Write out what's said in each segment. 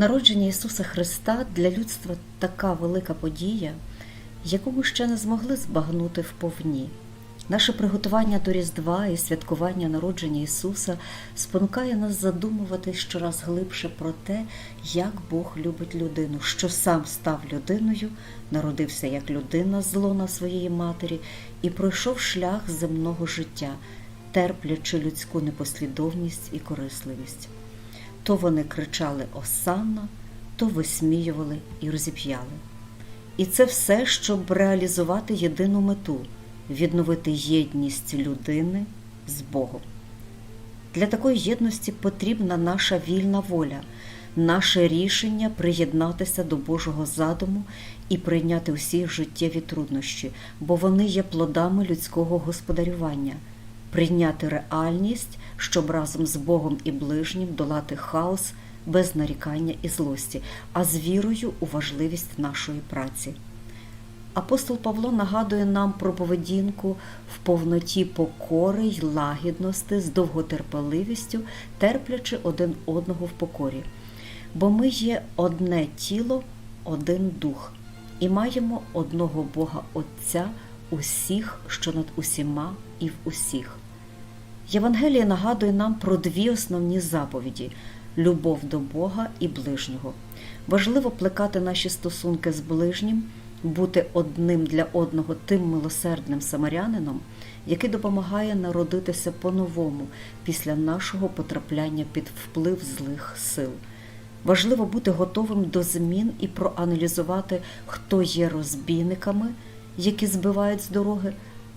Народження Ісуса Христа для людства така велика подія, яку ми ще не змогли збагнути вповні. Наше приготування до Різдва і святкування народження Ісуса спонукає нас задумувати щораз глибше про те, як Бог любить людину, що сам став людиною, народився як людина з лона своєї матері і пройшов шлях земного життя, терплячи людську непослідовність і корисливість. То вони кричали Осанна, то висміювали і розіп'яли. І це все, щоб реалізувати єдину мету відновити єдність людини з Богом. Для такої єдності потрібна наша вільна воля, наше рішення приєднатися до Божого задуму і прийняти всі життєві труднощі, бо вони є плодами людського господарювання, прийняти реальність, щоб разом з Богом і ближнім долати хаос без нарікання і злості, а з вірою у важливість нашої праці. Апостол Павло нагадує нам про поведінку в повноті покори й лагідності з довготерпеливістю, терплячи один одного в покорі. Бо ми є одне тіло, один дух, і маємо одного Бога Отця усіх, що над усіма і в усіх. Євангеліє нагадує нам про дві основні заповіді любов до Бога і ближнього. Важливо плекати наші стосунки з ближнім бути одним для одного тим милосердним самарянином, який допомагає народитися по-новому після нашого потрапляння під вплив злих сил. Важливо бути готовим до змін і проаналізувати, хто є розбійниками, які збивають з дороги,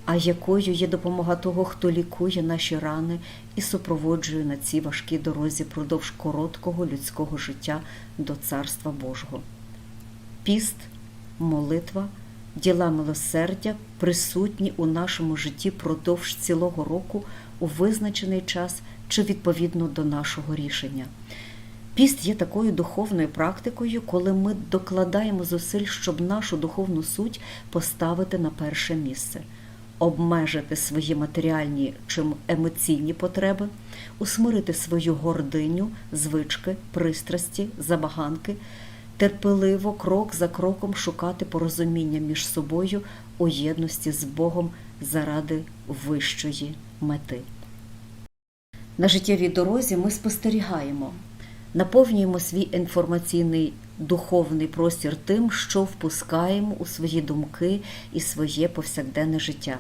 а якою є допомога того, хто лікує наші рани і супроводжує на цій важкій дорозі продовж короткого людського життя до Царства Божого. Піст – молитва, діла милосердя присутні у нашому житті продовж цілого року у визначений час чи відповідно до нашого рішення. Піст є такою духовною практикою, коли ми докладаємо зусиль, щоб нашу духовну суть поставити на перше місце, обмежити свої матеріальні чи емоційні потреби, усмирити свою гординю, звички, пристрасті, забаганки терпеливо крок за кроком шукати порозуміння між собою у єдності з Богом заради вищої мети. На життєвій дорозі ми спостерігаємо, наповнюємо свій інформаційний духовний простір тим, що впускаємо у свої думки і своє повсякденне життя.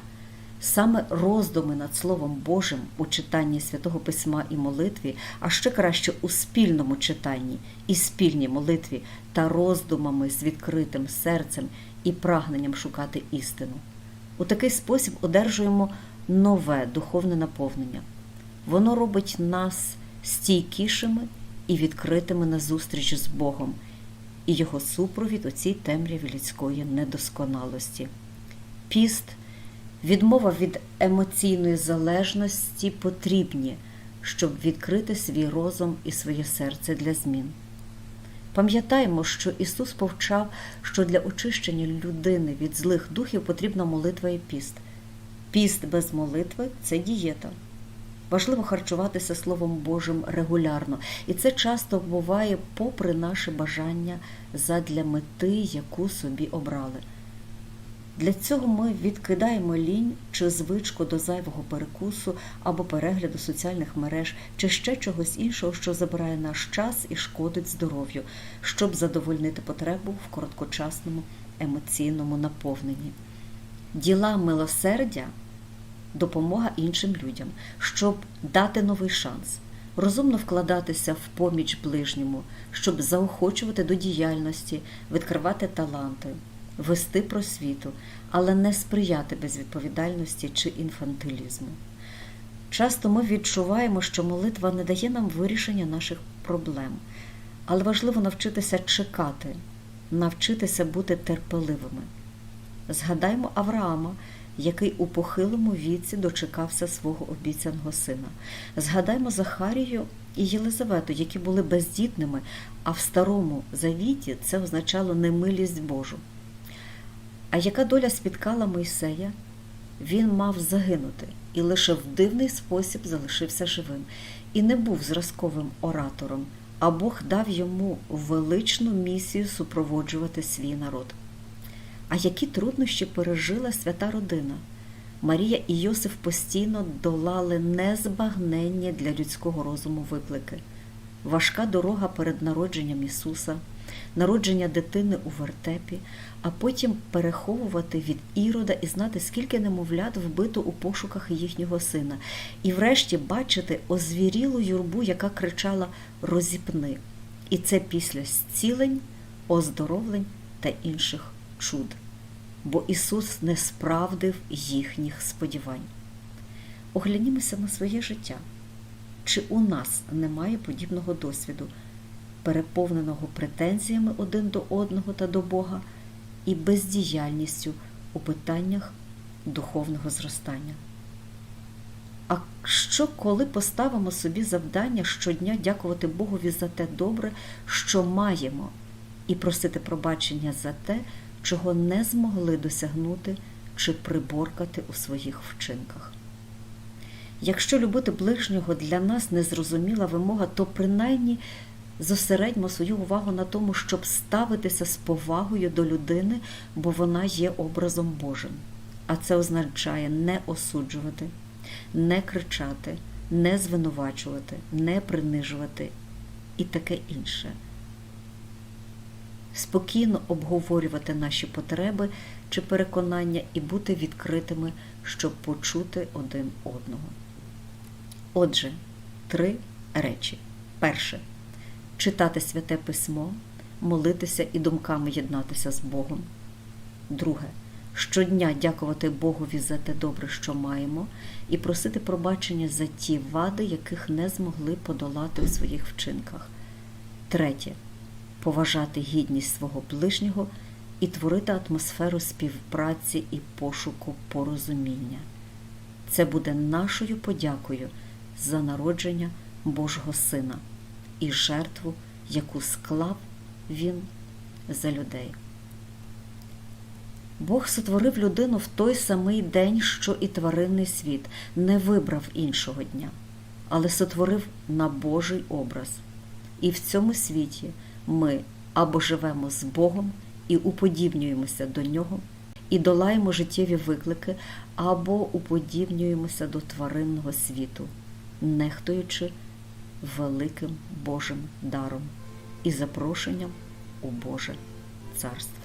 Саме роздуми над Словом Божим у читанні святого Письма і молитві, а ще краще у спільному читанні і спільній молитві та роздумами з відкритим серцем і прагненням шукати істину. У такий спосіб одержуємо нове духовне наповнення. Воно робить нас стійкішими і відкритими на зустріч з Богом і його супровід у цій темряві людської недосконалості. Піст – Відмова від емоційної залежності потрібні, щоб відкрити свій розум і своє серце для змін. Пам'ятаємо, що Ісус повчав, що для очищення людини від злих духів потрібна молитва і піст. Піст без молитви це дієта. Важливо харчуватися Словом Божим регулярно, і це часто буває попри наше бажання задля мети, яку собі обрали. Для цього ми відкидаємо лінь чи звичку до зайвого перекусу або перегляду соціальних мереж чи ще чогось іншого, що забирає наш час і шкодить здоров'ю, щоб задовольнити потребу в короткочасному емоційному наповненні. Діла милосердя допомога іншим людям, щоб дати новий шанс. Розумно вкладатися в поміч ближньому, щоб заохочувати до діяльності, відкривати таланти вести просвіту, але не сприяти безвідповідальності чи інфантилізму. Часто ми відчуваємо, що молитва не дає нам вирішення наших проблем, але важливо навчитися чекати, навчитися бути терпеливими. Згадаймо Авраама, який у похилому віці дочекався свого обіцяного сина. Згадаймо Захарію і Єлизавету, які були бездітними, а в старому завіті це означало немилість Божу. А яка доля спіткала Мойсея? Він мав загинути і лише в дивний спосіб залишився живим, і не був зразковим оратором, а Бог дав йому величну місію супроводжувати свій народ. А які труднощі пережила свята родина? Марія і Йосиф постійно долали незбагненні для людського розуму виклики. Важка дорога перед народженням Ісуса, народження дитини у вертепі, а потім переховувати від ірода і знати, скільки немовлят вбито у пошуках їхнього сина, і врешті бачити озвірілу юрбу, яка кричала Розіпни. І це після зцілень, оздоровлень та інших чуд. Бо Ісус не справдив їхніх сподівань. Оглянімося на своє життя. Чи у нас немає подібного досвіду, переповненого претензіями один до одного та до Бога і бездіяльністю у питаннях духовного зростання? А що, коли поставимо собі завдання щодня дякувати Богові за те добре, що маємо, і просити пробачення за те, чого не змогли досягнути чи приборкати у своїх вчинках? Якщо любити ближнього для нас незрозуміла вимога, то принаймні зосередьмо свою увагу на тому, щоб ставитися з повагою до людини, бо вона є образом Божим. А це означає не осуджувати, не кричати, не звинувачувати, не принижувати і таке інше. Спокійно обговорювати наші потреби чи переконання і бути відкритими, щоб почути один одного. Отже, три речі. Перше читати святе письмо, молитися і думками єднатися з Богом. Друге щодня дякувати Богові за те добре, що маємо, і просити пробачення за ті вади, яких не змогли подолати у своїх вчинках. Третє поважати гідність свого ближнього і творити атмосферу співпраці і пошуку порозуміння. Це буде нашою подякою за народження Божого Сина і жертву, яку склав Він за людей. Бог сотворив людину в той самий день, що і тваринний світ, не вибрав іншого дня, але сотворив на Божий образ. І в цьому світі ми або живемо з Богом і уподібнюємося до Нього, і долаємо життєві виклики, або уподібнюємося до тваринного світу, нехтуючи великим Божим даром і запрошенням у Боже Царство.